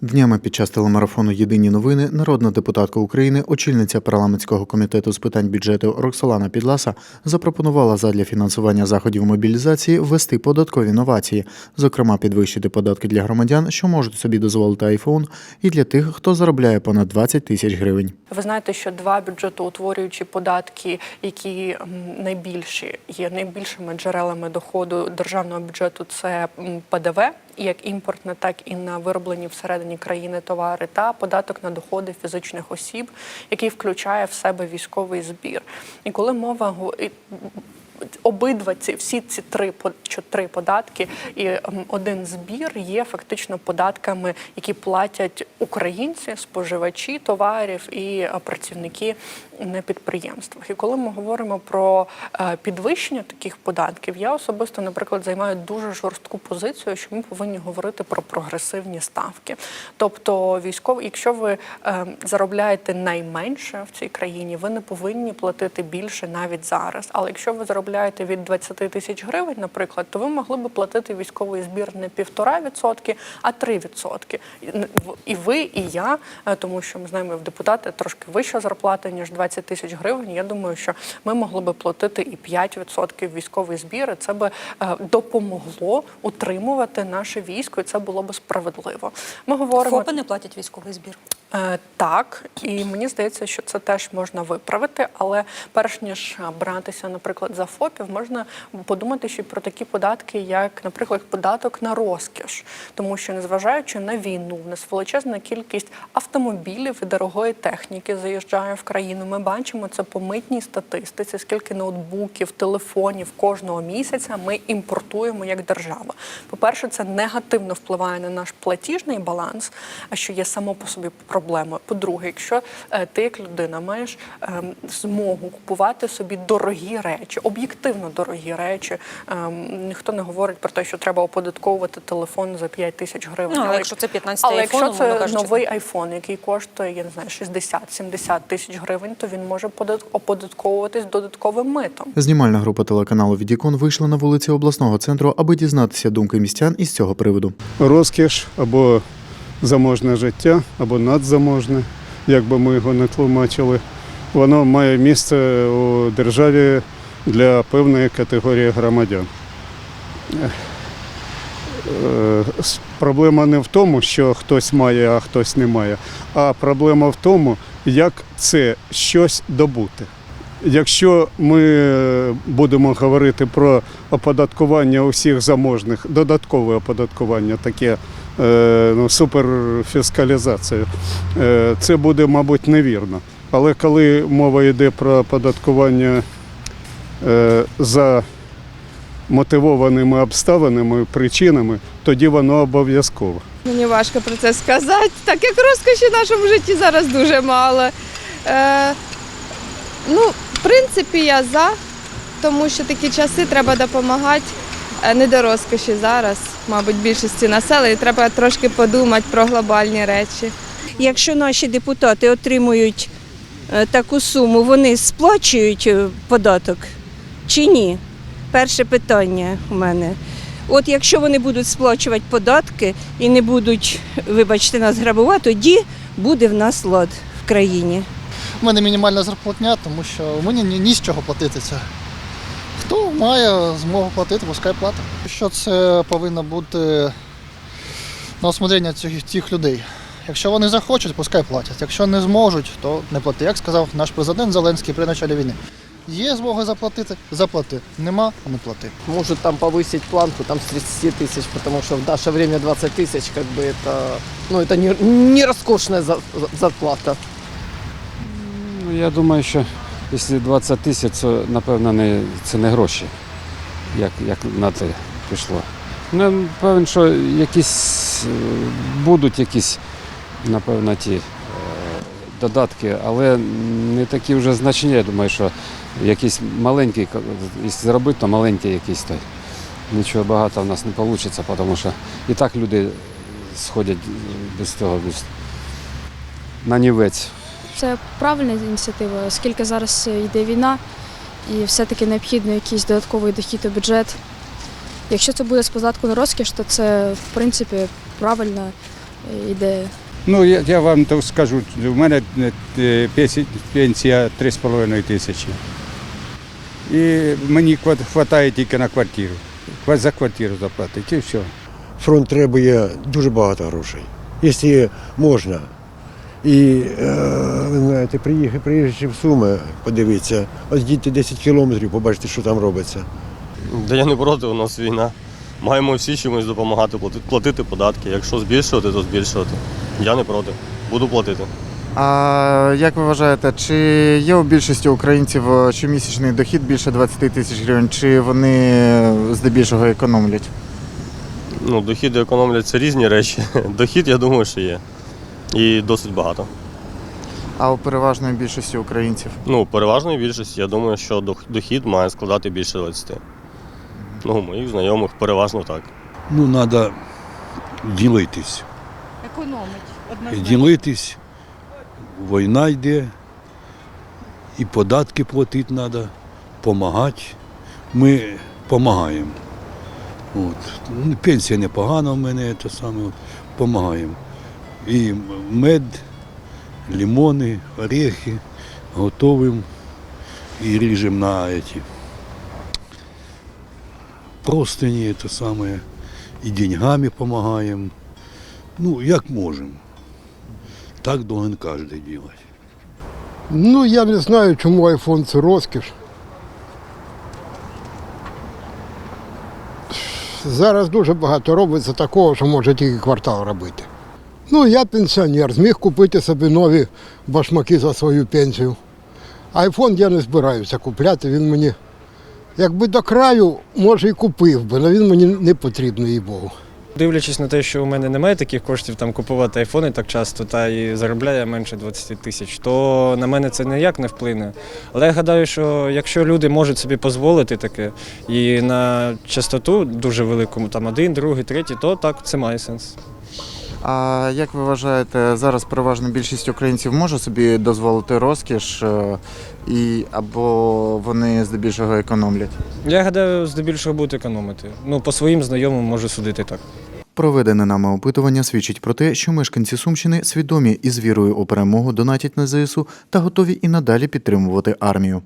Днями під час телемарафону Єдині новини народна депутатка України, очільниця парламентського комітету з питань бюджету Роксолана Підласа запропонувала задля фінансування заходів мобілізації ввести податкові новації, зокрема підвищити податки для громадян, що можуть собі дозволити iPhone, і для тих, хто заробляє понад 20 тисяч гривень. Ви знаєте, що два бюджетоутворюючі податки, які найбільші є найбільшими джерелами доходу державного бюджету, це ПДВ, як імпортне, так і на вироблені всередині країни товари, та податок на доходи фізичних осіб, який включає в себе військовий збір. І коли мова обидва ці всі ці три чотири податки і один збір є фактично податками, які платять українці, споживачі товарів і працівники на підприємствах. І коли ми говоримо про е, підвищення таких податків, я особисто, наприклад, займаю дуже жорстку позицію, що ми повинні говорити про прогресивні ставки. Тобто, військові, якщо ви е, заробляєте найменше в цій країні, ви не повинні платити більше навіть зараз. Але якщо ви заробляєте від 20 тисяч гривень, наприклад, то ви могли би платити військовий збір не півтора відсотки, а 3 відсотки. І ви, і я, е, тому що ми знаємо, в депутати трошки вища зарплата ніж 20 тисяч гривень. Я думаю, що ми могли би платити і 5% військовий збір. і Це би е, допомогло утримувати наше військо, і це було би справедливо. Ми говоримо ФОПи не платять військовий збір. Е, Так, і мені здається, що це теж можна виправити, але перш ніж е, братися, наприклад, за ФОПів, можна подумати ще про такі податки, як, наприклад, податок на розкіш, тому що незважаючи на війну, в нас величезна кількість автомобілів і дорогої техніки заїжджає в країну. Ми бачимо це по митній статистиці, скільки ноутбуків, телефонів кожного місяця ми імпортуємо як держава. По-перше, це негативно впливає на наш платіжний баланс, а що є само по собі проблемою. По-друге, якщо е, ти як людина маєш ем, змогу купувати собі дорогі речі, об'єктивно дорогі речі, ем, ніхто не говорить про те, що треба оподатковувати телефон за 5 тисяч гривень. Ну, але якщо це 15 але айфон, якщо це кажучи, новий айфон, який коштує, я не знаю, 60-70 тисяч гривень, то він може подат- оподатковуватись додатковим митом. Знімальна група телеканалу Відікон вийшла на вулиці обласного центру, аби дізнатися думки містян із цього приводу. розкіш або заможне життя, або надзаможне, як би ми його не тлумачили, воно має місце у державі для певної категорії громадян. Е, Проблема не в тому, що хтось має, а хтось не має, а проблема в тому, як це щось добути. Якщо ми будемо говорити про оподаткування усіх заможних, додаткове оподаткування, таке ну, суперфіскалізацію, е, це буде, мабуть, невірно. Але коли мова йде про оподаткування е, за мотивованими обставинами, причинами, тоді воно обов'язково. Мені важко про це сказати, так як розкоші в нашому житті зараз дуже мало. Е, ну, в принципі, я за, тому що такі часи треба допомагати. Е, Не до розкоші зараз, мабуть, більшості населення. Треба трошки подумати про глобальні речі. Якщо наші депутати отримують е, таку суму, вони сплачують е, податок чи ні? Перше питання у мене. От якщо вони будуть сплачувати податки і не будуть, вибачте, нас грабувати, тоді буде в нас лад в країні. У мене мінімальна зарплатня, тому що мені ні, ні з чого платити це. Хто має змогу платити, пускай платить. Що це повинно бути на осмотрення цих, цих людей. Якщо вони захочуть, пускай платять. Якщо не зможуть, то не плати. Як сказав наш президент Зеленський при початку війни. Є змога заплатити, заплати. Нема, не плати. может там повысить планку там с 30 тысяч, потому что в наше время 20 тысяч как бы это, ну это не, не роскошная за- за- зарплата. Ну, я думаю, що якщо 20 тисяч, це напевно не, це не гроші, як, як на це пішло. Ну, певен, що якісь е, будуть якісь, напевно, ті е, додатки, але не такі вже значні. Я думаю, що якийсь маленький, якщо зробити, то маленький якийсь то. Нічого багато в нас не вийде, тому що і так люди сходять без того, без на нівець. Це правильна ініціатива, оскільки зараз йде війна і все-таки необхідно якийсь додатковий дохід у бюджет. Якщо це буде з податку на розкіш, то це в принципі правильно. е, йде. Ну, я, я вам то скажу, у мене е, пенсі- пенсія 3,5 тисячі. І мені вистачає тільки на квартиру. За квартиру заплатити і все. фронт требує дуже багато грошей. Якщо можна. І е, ви знаєте, приїхати, приїжджати в Суми, подивитися, ось дійти 10 кілометрів, побачите, що там робиться. Да я не проти, у нас війна. Маємо всі чимось допомагати, платити, податки. Якщо збільшувати, то збільшувати. Я не проти. Буду платити. А як ви вважаєте, чи є у більшості українців е, щомісячний дохід більше 20 тисяч гривень, чи вони здебільшого економлять? Ну, дохід і економлять це різні речі. Дохід, я думаю, що є. І досить багато. А у переважної більшості українців? Ну, переважної більшості, я думаю, що дохід має складати більше 20. Ну, у моїх знайомих переважно так. Ну, треба ділитись. Економить. Ділитись. Війна йде, і податки платити треба, допомагати. Ми допомагаємо. От. Ну, Пенсія непогана в мене, те саме, допомагаємо. І мед, лимони, орехи готовим і ріжемо на эти простині, те саме, і деньгами допомагаємо. Ну, як можемо. Так должен кожен робити. Ну, я не знаю, чому айфон це розкіш. Зараз дуже багато робиться такого, що може тільки квартал робити. Ну, я пенсіонер, зміг купити собі нові башмаки за свою пенсію. Айфон я не збираюся купляти, він мені, якби до краю, може і купив би, але він мені не потрібний, їй Богу. Дивлячись на те, що у мене немає таких коштів там купувати айфони так часто, та і заробляє менше 20 тисяч, то на мене це ніяк не вплине. Але я гадаю, що якщо люди можуть собі дозволити таке і на частоту дуже велику, там один, другий, третій, то так це має сенс. А як ви вважаєте, зараз переважна більшість українців може собі дозволити розкіш, е, і, або вони здебільшого економлять? Я гадаю, здебільшого будуть економити. Ну, по своїм знайомим можу судити так. Проведене нами опитування свідчить про те, що мешканці Сумщини свідомі і з вірою у перемогу донатять на ЗСУ та готові і надалі підтримувати армію.